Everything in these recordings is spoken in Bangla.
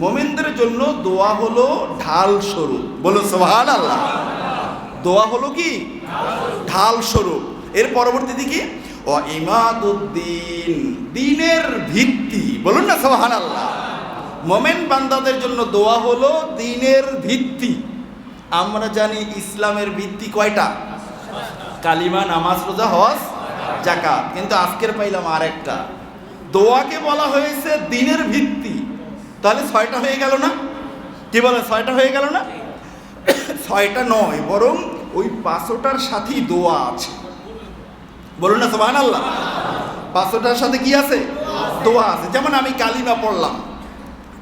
মোমেনদের জন্য দোয়া হলো ঢাল স্বরূপ। বলো সোহান আল্লাহ দোয়া হলো কি? ঢাল স্বরূপ। এর পরবর্তী দিকে ও ইমাদুদ্দিন দিনের ভিত্তি। বলুন না সোহান আল্লাহ মোমেন বান্দাদের জন্য দোয়া হলো দিনের ভিত্তি। আমরা জানি ইসলামের ভিত্তি কয়টা? কালিমা, নামাজ, রোজা, হজ জাকাত কিন্তু আজকের পাইলাম আরেকটা। দোয়াকে বলা হয়েছে দিনের ভিত্তি। তাহলে ছয়টা হয়ে গেল না? কি বলে, ছয়টা হয়ে গেল না? ছয়টা নয়, বরং ওই পাঁচটার সাথেই দোয়া আছে। বলুন না সোহান আল্লাহ পাঁচটার সাথে কি আছে? দোয়া আছে। যেমন আমি কালিমা পড়লাম।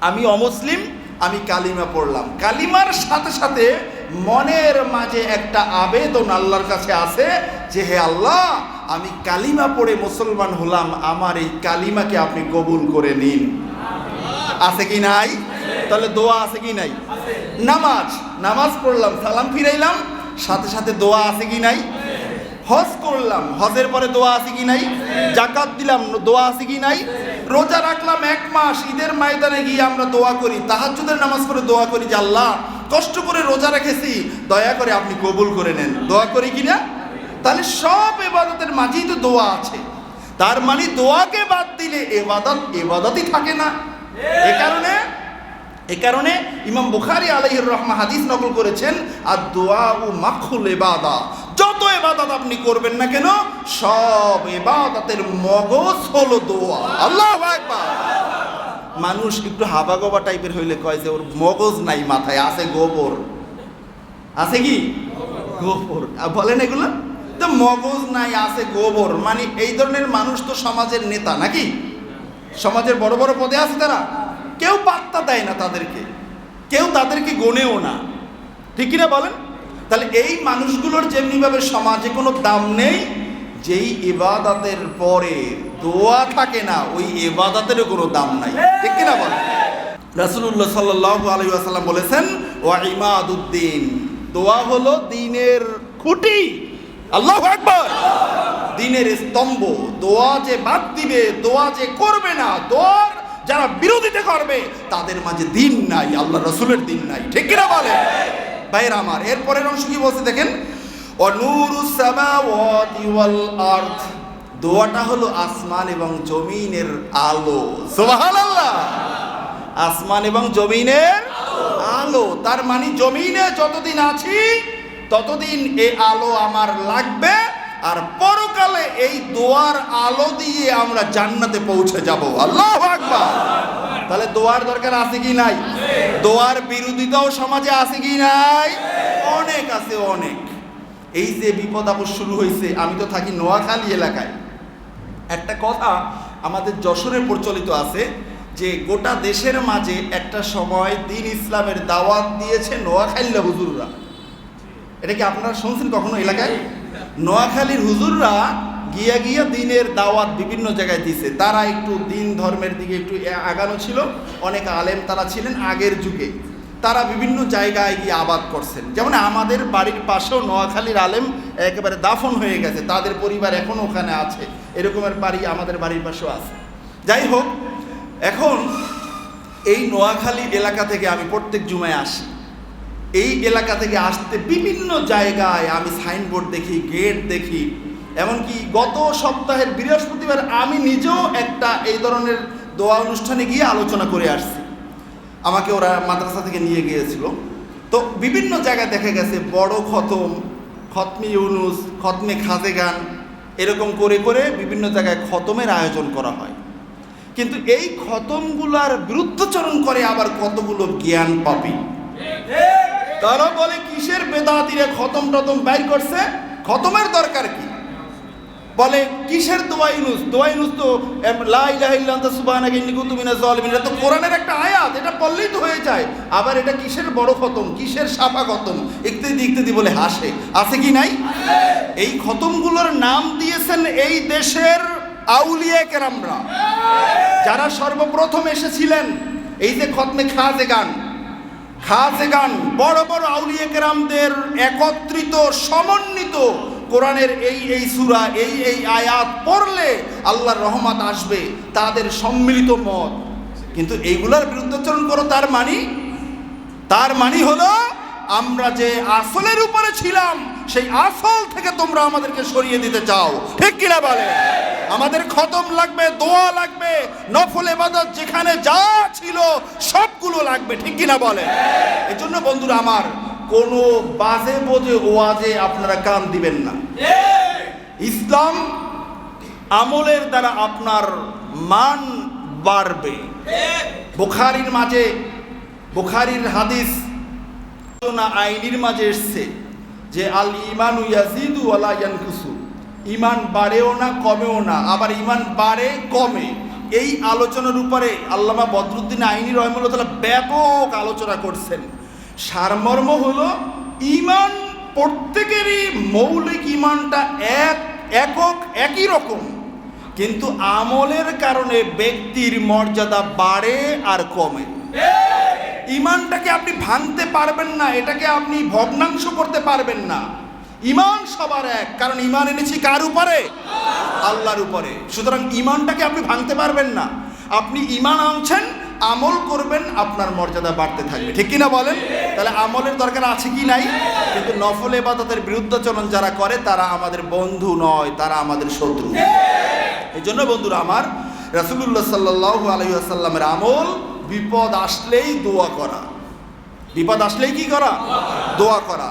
আমি অমুসলিম, আমি কালিমা পড়লাম। কালিমার সাথে সাথে মনের মাঝে একটা আবেদন আল্লাহর কাছে আছে যে, হে আল্লাহ, আমি কালিমা পড়ে মুসলমান হলাম, আমার এই কালিমাকে আপনি কবুল করে নিন। আছে কি নাই? তাহলে দোয়া আছে কি নাই? নামাজ নামাজ পড়লাম, সালাম ফিরাইলাম, সাথে সাথে দোয়া আছে কি নাই? হজ করলাম, হজের পরে দোয়া আছে কি নাই? জাকাত দিলাম, দোয়া আছে কি নাই? রোজা রাখলাম এক মাস, ঈদের ময়দানে গিয়ে আমরা দোয়া করি, তাহাজ্জুদের নামাজ পড়ে দোয়া করি যে আল্লাহ, কষ্ট করে রোজা রেখেছি, দয়া করে আপনি কবুল করে নেন। দোয়া করি কি না? তাহলে সব এবাদতের মাঝেই তো দোয়া আছে। তার মানে দোয়াকে বাদ দিলে এবাদত, এবাদতই থাকে না। এ কারণে এ কারণে ইমাম বুখারি আলাইহির রহমা হাদিস নকল করেছেন আর দোয়া ও মাখুল এবাদা যত এবাদত আপনি করবেন না কেন, সব এবাদতের মগজ হলো দোয়া। আল্লাহ একবার মানুষ একটু হাবা গোবা টাইপের হইলে কয় যে ওর মগজ নাই মাথায়, আছে গোবর। আছে কি? গোবর। বলেন এগুলো? তো মগজ নাই, আছে গোবর। মানে এই ধরনের মানুষ তো সমাজের নেতা, নাকি? সমাজের বড় বড় পদে আছে তারা। কেউ পাত্তা দেয় না তাদেরকে। কেউ তাদেরকে গনেও না। ঠিক না বলেন? তাহলে এই মানুষগুলোর যেমনিভাবে সমাজে কোনো দাম নেই, যেই ইবাদাতের পরে দোয়া থাকে না, ওই এবাদাতেরও কোনো দাম নাই। ঠিক কিনা বলেন? রাসুল্লাহ সাল্লাহ আলী আসাল্লাম বলেছেন, ওয়া ইমাদুদ্দিন দোয়া হলো দিনের খুঁটি। আল্লাহ একবার দিনের স্তম্ভ, দোয়া যে বাদ দিবে, দোয়া যে করবে না, দোয়ার যারা বিরোধিতা করবে, তাদের মাঝে দিন নাই আল্লাহ রসুলের দিন নাই। ঠিক কিনা বলে ভাইয়ের আমার, এরপরের অংশ কি বলছে দেখেন? দোয়াটা হলো আসমান এবং জমিনের আলো। আসমান এবং জমিনের আলো। তার মানে জমিনে যতদিন আছি, ততদিন এ আলো আমার লাগবে, আর এই দোয়ার আলো দিয়ে আমরা জান্নাতে পৌঁছে যাব। আল্লাহ আকবার। তাহলে দোয়ার দরকার আছে কি নাই? দোয়ার বিরোধিতাও সমাজে আছে কি নাই? অনেক আছে, অনেক। এই যে বিপদ আপদ শুরু হয়েছে, আমি তো থাকি নোয়াখালী এলাকায়। একটা কথা আমাদের যশোরে প্রচলিত আছে যে গোটা দেশের মাঝে একটা সময় দিন ইসলামের দাওয়াত দিয়েছে নোয়াখালীরা হুজুররা। এটা কি আপনারা শুনছেন কখনো এলাকায়? নোয়াখালীর হুজুররা গিয়া গিয়া দিনের দাওয়াত বিভিন্ন জায়গায় দিছে। তারা একটু দিন ধর্মের দিকে একটু আগানো ছিল। অনেক আলেম তারা ছিলেন আগের যুগে। তারা বিভিন্ন জায়গায় গিয়ে আবাদ করছেন। যেমন আমাদের বাড়ির পাশেও নোয়াখালীর আলেম একেবারে দাফন হয়ে গেছে। তাদের পরিবার এখনও ওখানে আছে। এরকমের বাড়ি আমাদের বাড়ির পাশেও আছে। যাই হোক, এখন এই নোয়াখালী এলাকা থেকে আমি প্রত্যেক জুমায় আসি। এই এলাকা থেকে আসতে বিভিন্ন জায়গায় আমি সাইনবোর্ড দেখি, গেট দেখি। এমনকি গত সপ্তাহের বৃহস্পতিবার আমি নিজেও একটা এই ধরনের দোয়া অনুষ্ঠানে গিয়ে আলোচনা করে আসছি। আমাকে ওরা মাদ্রাসা থেকে নিয়ে গিয়েছিল। তো বিভিন্ন জায়গায় দেখা গেছে, বড় খতম, খতমে ইউনুস, খতমে খাজে গান এরকম করে করে বিভিন্ন জায়গায় খতমের আয়োজন করা হয়। কিন্তু এই খতমগুলার বিরুদ্ধচরণ করে আবার কতগুলো জ্ঞান পাপি। তারা বলে, কিসের বেদাতিরে খতম টতম বাইর করছে? খতমের দরকার কি? বলে, কিসের দোয়া ইনুস দোয়া ইনুস তো এটা তো কোরআনের একটা আয়াত, এটা পড়লেই তো হয়ে যায়। আবার এটা কিসের বড় খতম? কিসের সাফা খতম? ইত্যাদি ইত্যাদি বলে হাসে। আছে কি নাই? এই খতমগুলোর নাম দিয়েছেন এই দেশের আউলিয়া কেরামরা। যারা সর্বপ্রথম এসেছিলেন, এই যে খতমে খাজে গান। খাসে গান, বড় বড় আউলিয়া কেরামদের একত্রিত, সমন্বিত কোরআনের এই এই সুরা, এই এই আয়াত পড়লে আল্লাহর রহমত আসবে, তাদের সম্মিলিত মত। কিন্তু এইগুলোর বিরুদ্ধাচরণ করো, তার মানি? তার মানি হলো, আমরা যে আসলের উপরে ছিলাম, সেই আসল থেকে তোমরা আমাদেরকে সরিয়ে দিতে চাও। ঠিক কিনা বলে? আমাদের খতম লাগবে, দোয়া লাগবে, নফল এবাদত যেখানে যা ছিল সবগুলো লাগবে, ঠিক কিনা বলে? এজন্য বন্ধুরা আমার কোনো বাজে বোঝে ওয়াজে আপনারা কান দিবেন না। ইসলাম আমলের দ্বারা আপনার মান বাড়বে। বুখারির মাঝে বুখারির হাদিস আইনির মাঝে এসছে যে আল ইমান ইয়াজিদু ওয়ালা ইয়ানকুসু। ইমান বাড়েও না কমেও না আবার ইমান বাড়ে কমে। এই আলোচনার উপরে আল্লামা বদরুদ্দিন আইনি রহমুল্লাহ ব্যাপক আলোচনা করছেন। সারমর্ম হলো, ইমান প্রত্যেকেরই মৌলিক ইমানটা এক, একক, একই রকম। কিন্তু আমলের কারণে ব্যক্তির মর্যাদা বাড়ে আর কমে। ইমানটাকে আপনি ভাঙতে পারবেন না, এটাকে আপনি ভগ্নাংশ করতে পারবেন না। ইমান সবার এক, কারণ ইমান এনেছি কার উপরে? আল্লাহর উপরে। সুতরাং ইমানটাকে আপনি ভাঙতে পারবেন না। আপনি ইমান আনছেন আমল করবেন, আপনার মর্যাদা বাড়তে থাকবে। ঠিক কিনা বলেন? তাহলে আমলের দরকার আছে কি নাই? কিন্তু নফল এবাদতের বিরুদ্ধাচরণ যারা করে, তারা আমাদের বন্ধু নয়, তারা আমাদের শত্রু। এই জন্য বন্ধুরা আমার, রাসুলুল্লাহ সাল্লাহ আলহিহাসাল্লামের আমল, বিপদ আসলেই দোয়া করা। বিপদ আসলেই কি করা? দোয়া করা।